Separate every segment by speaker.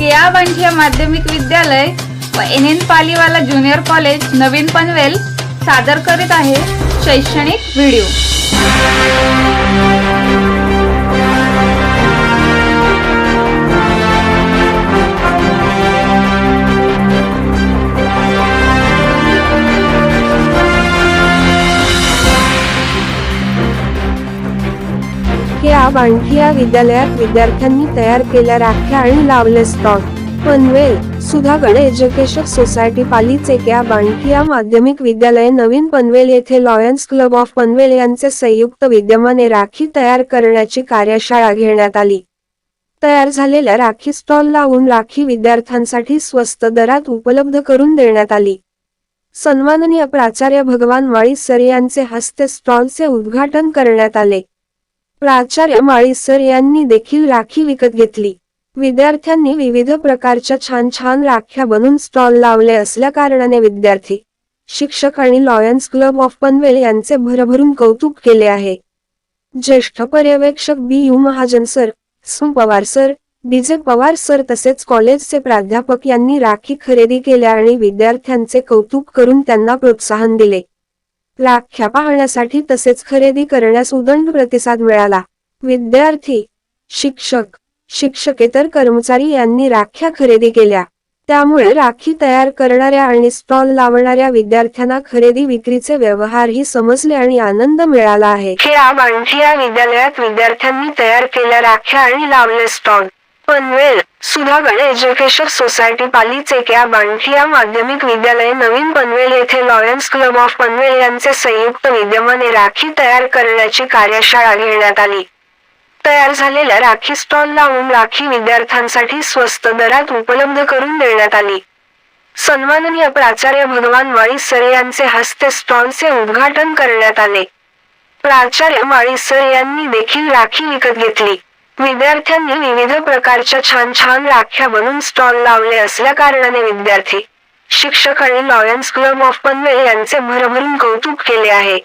Speaker 1: बंठिया माध्यमिक विद्यालय व N N Paliwala junior college नवीन पनवेल सादर करीत आहे शैक्षणिक व्हिडिओ.
Speaker 2: या विद्यालयात विद्यार्थ्यांनी तयार केल्या राख्या आणि लावले stall. Panvel Sudhagad education society पालीचे या माध्यमिक विद्यालय नवीन पनवेल येथे लॉयन्स क्लब ऑफ पनवेल यांचे संयुक्त विद्यमाने राखी तयार करण्याची कार्यशाळा घेण्यात आली. तयार झालेल्या राखी स्टॉल लावून राखी विद्यार्थ्यांसाठी स्वस्त दरात उपलब्ध करून देण्यात आली. सन्माननीय प्राचार्य भगवान वाळी सर यांचे हस्ते स्टॉलचे उद्घाटन करण्यात आले. प्राचार्य माळी सर यांनी देखील राखी विकत घेतली. विद्यार्थ्यांनी विविध प्रकारच्या छान छान राख्या बनवून स्टॉल लावले असल्या कारणाने विद्यार्थी शिक्षक आणि लॉयन्स क्लब ऑफ पनवेल यांचे भरभरून कौतुक केले आहे. ज्येष्ठ पर्यवेक्षक बी यू महाजन सर सु. Pawar sir DJ Pawar sir तसेच कॉलेजचे प्राध्यापक यांनी राखी खरेदी केल्या आणि विद्यार्थ्यांचे कौतुक करून त्यांना प्रोत्साहन दिले. राख्या पाहण्यासाठी तसेच खरेदी करण्यास उदंड प्रतिसाद मिळाला. विद्यार्थी शिक्षक शिक्षकेतर कर्मचारी यांनी राख्या खरेदी केल्या. त्यामुळे राखी तयार करणाऱ्या आणि स्टॉल लावणाऱ्या विद्यार्थ्यांना खरेदी विक्रीचे व्यवहारही समजले आणि आनंद मिळाला आहे. खेळा बांधिया विद्यालयात विद्यार्थ्यांनी तयार केल्या राख्या आणि लावले stall. Panvel Sudhagad education society पालीचे या बांधिया माध्यमिक विद्यालय नवीन पनवेल येथे लॉयन्स क्लब ऑफ पनवेल यांचे संयुक्त विद्यमाने राखी तयार करण्याची कार्यशाळा घेण्यात आली. तयार झालेल्या राखी स्टॉल लावून राखी विद्यार्थ्यांसाठी स्वस्त दरात उपलब्ध करून देण्यात आली. सन्माननीय प्राचार्य भगवान माळी सर यांचे हस्ते स्टॉलचे उद्घाटन करण्यात आले. प्राचार्य माळी सर यांनी देखील राखी विकत घेतली. विद्यार्थ्यांनी विविध प्रकारच्या छान छान राख्या बनवून स्टॉल लावले असल्या कारणाने विद्यार्थी शिक्षक आणि लॉयन्स क्लब ऑफ पनवेल यांचे भरभरून कौतुक केले आहे.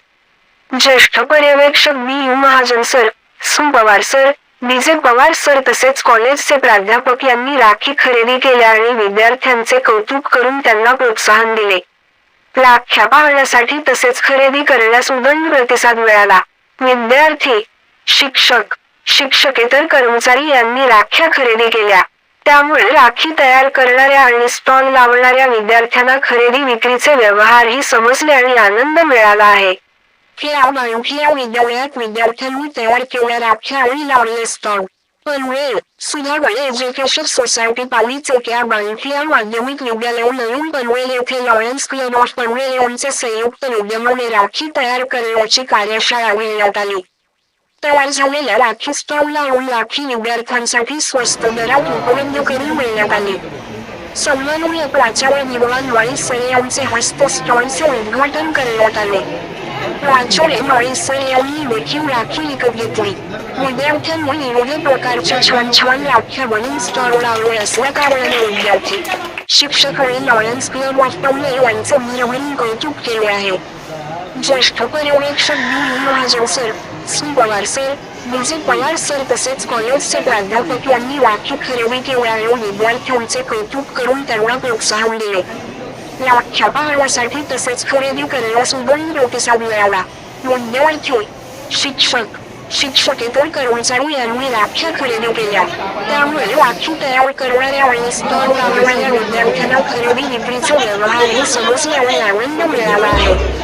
Speaker 2: ज्येष्ठ पर्यवेक्षक बी. यू. महाजन सर सु. पवार सर विजय पवार सर तसेच कॉलेजचे प्राध्यापक यांनी राखी खरेदी केल्या आणि विद्यार्थ्यांचे कौतुक करून त्यांना प्रोत्साहन दिले. राख्या पाहण्यासाठी तसेच खरेदी करण्यास उदंड प्रतिसाद मिळाला. विद्यार्थी शिक्षक शिक्षकेतर कर्मचारी यांनी राख्या खरेदी केल्या. त्यामुळे राखी तयार करणाऱ्या आणि स्टॉल लावणाऱ्या विद्यार्थ्यांना खरेदी विक्रीचे व्यवहारही समजले आणि आनंद मिळाला आहे. या विद्यालयात विद्यार्थ्यांनी तयार केल्या राख्या आणि लावले stall Panvel Sudhagad education society पालीचे या बांधिया माध्यमिक विद्यालय नवीन पनवेल येथे लॉयन्स क्लब ऑफ पनवेल यांचे संयुक्त विद्यमाने राखी तयार करण्याची कार्यशाळा घेण्यात आली. तयार झालेल्या राखी स्टॉल लावून राखी विद्यार्थ्यांसाठी स्वस्त दरात उपलब्ध करून मिळण्यात आली. सन्माननीय प्राचार्य भगवान वाळी यांचे हस्ते स्टॉलचे उद्घाटन करण्यात आले. प्राचार्य माळी यांनी देखील राखी विकत घेतली. विद्यार्थ्यांनी विविध प्रकारच्या छान छान राख्या बनवून स्टॉल लावले असल्या कारणाने विद्यार्थी शिक्षकांनी आणि लॉयन्स क्लब ऑफ पनवेल यांचे भरभरून कौतुक केले आहे. ज्येष्ठ पर्यवेक्षक बी. महाजन सर सु पवार सर पवार सर तसेच कॉलेजचे प्राध्यापक यांनी वाक्य खरेदी किंवा विद्यार्थ्यांचे कौतुक करून त्यांना प्रोत्साहन दिले. राख्या पाहण्यासाठी तसेच खरेदी करण्यास उदंड प्रतिसाद मिळाला विद्यार्थी शिक्षक शिक्षकेतर कर्मचारी यांनी राख्या खरेदी केल्या. त्यामुळे राखी तयार करणाऱ्या आणि स्टॉल लावणाऱ्या विद्यार्थ्यांना खरेदी विक्रीचे व्यवहार हे समजण्यावर आनंद मिळाला आहे.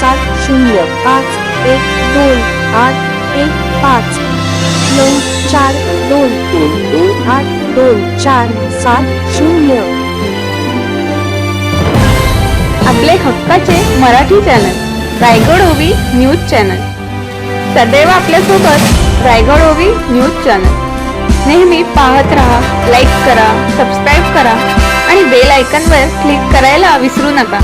Speaker 2: सात शून्य पाच एक दोन आठ एक पाच नऊ चार दोन तीन तीन आठ दोन चार सात शून्य
Speaker 1: आपले हक्काचे मराठी चॅनल रायगड ओवी न्यूज चॅनल. सदैव आपल्यासोबत रायगड ओवी न्यूज चॅनल. नेहमी पाहत रहा लाईक करा सबस्क्राईब करा आणि बेल आयकॉनवर क्लिक करायला विसरू नका.